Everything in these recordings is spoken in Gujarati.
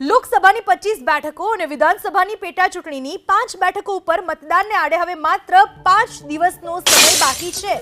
લોકસભાની પચીસ બેઠકો અને વિધાનસભાની પેટા ચૂંટણીની પાંચ બેઠકો ઉપર મતદાનને આડે હવે માત્ર પાંચ દિવસનો સમય બાકી છે.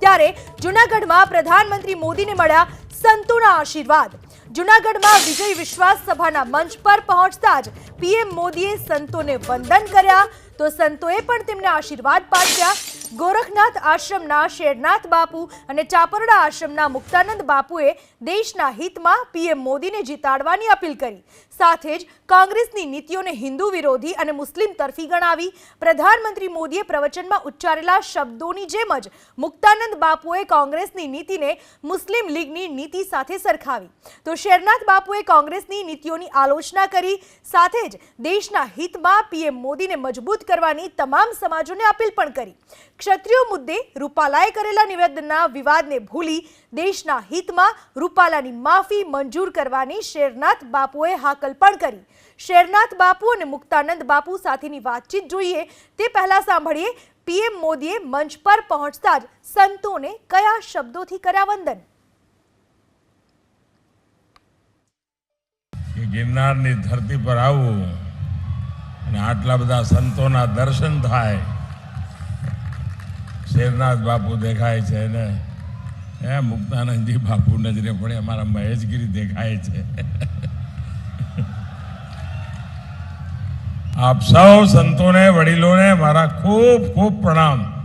ત્યારે જૂનાગઢમાં પ્રધાનમંત્રી મોદીને મળ્યા સંતોના આશીર્વાદ. જૂનાગઢમાં વિજય વિશ્વાસ સભાના મંચ પર પહોંચતા જ પીએમ મોદીએ સંતોને વંદન કર્યા. તો સંતોએ પણ તેમને આશીર્વાદ પાઠવ્યા. ગોરખનાથ આશ્રમના શેરનાથ બાપુ અને ચાપરડા આશ્રમના મુક્તાનંદ બાપુએ દેશના હિતમાં પીએમ મોદીને જીતાડવાની અપીલ કરી. સાથે જ કોંગ્રેસની નીતિઓને હિન્દુ વિરોધી અને મુસ્લિમ તરફી ગણાવી પ્રધાનમંત્રી મોદીએ પ્રવચનમાં ઉચ્ચારેલા શબ્દોની જેમ જ મુક્તાનંદ બાપુએ કોંગ્રેસની નીતિને મુસ્લિમ લીગની નીતિ સાથે સરખાવી. તો શેરનાથ બાપુએ કોંગ્રેસની નીતિઓની આલોચના કરી, સાથે જ દેશના હિતમાં પીએમ મોદીને મજબૂત કરવાની તમામ સમાજોને અપીલ પણ કરી. ક્ષત્રિયો મુદ્દે રૂપાલાએ કરેલા નિવેદનના વિવાદને ભૂલી દેશના હિતમાં રૂપાલાની માફી મંજૂર કરવાની શેરનાથ બાપુએ હાકલ પણ કરી. શેરનાથ બાપુ અને મુક્તાનંદ બાપુ સાથેની વાતચીત જોઈએ તે પહેલા સાંભળીએ પીએમ મોદીએ મંચ પર પહોંચતા જ સંતોને કયા શબ્દોથી કર્યા વંદન? ગિરનારની ધરતી પર આવું અને આટલા બધા સંતોના દર્શન થાય શેરનાથ બાપુ દેખાય છે ને? એ મુક્તાનંદજી બાપુ નજરે પડે અમારા મહેશગીરી દેખાય છે. આપ સૌ સંતોને, વડીલોને મારા ખૂબ ખૂબ પ્રણામ.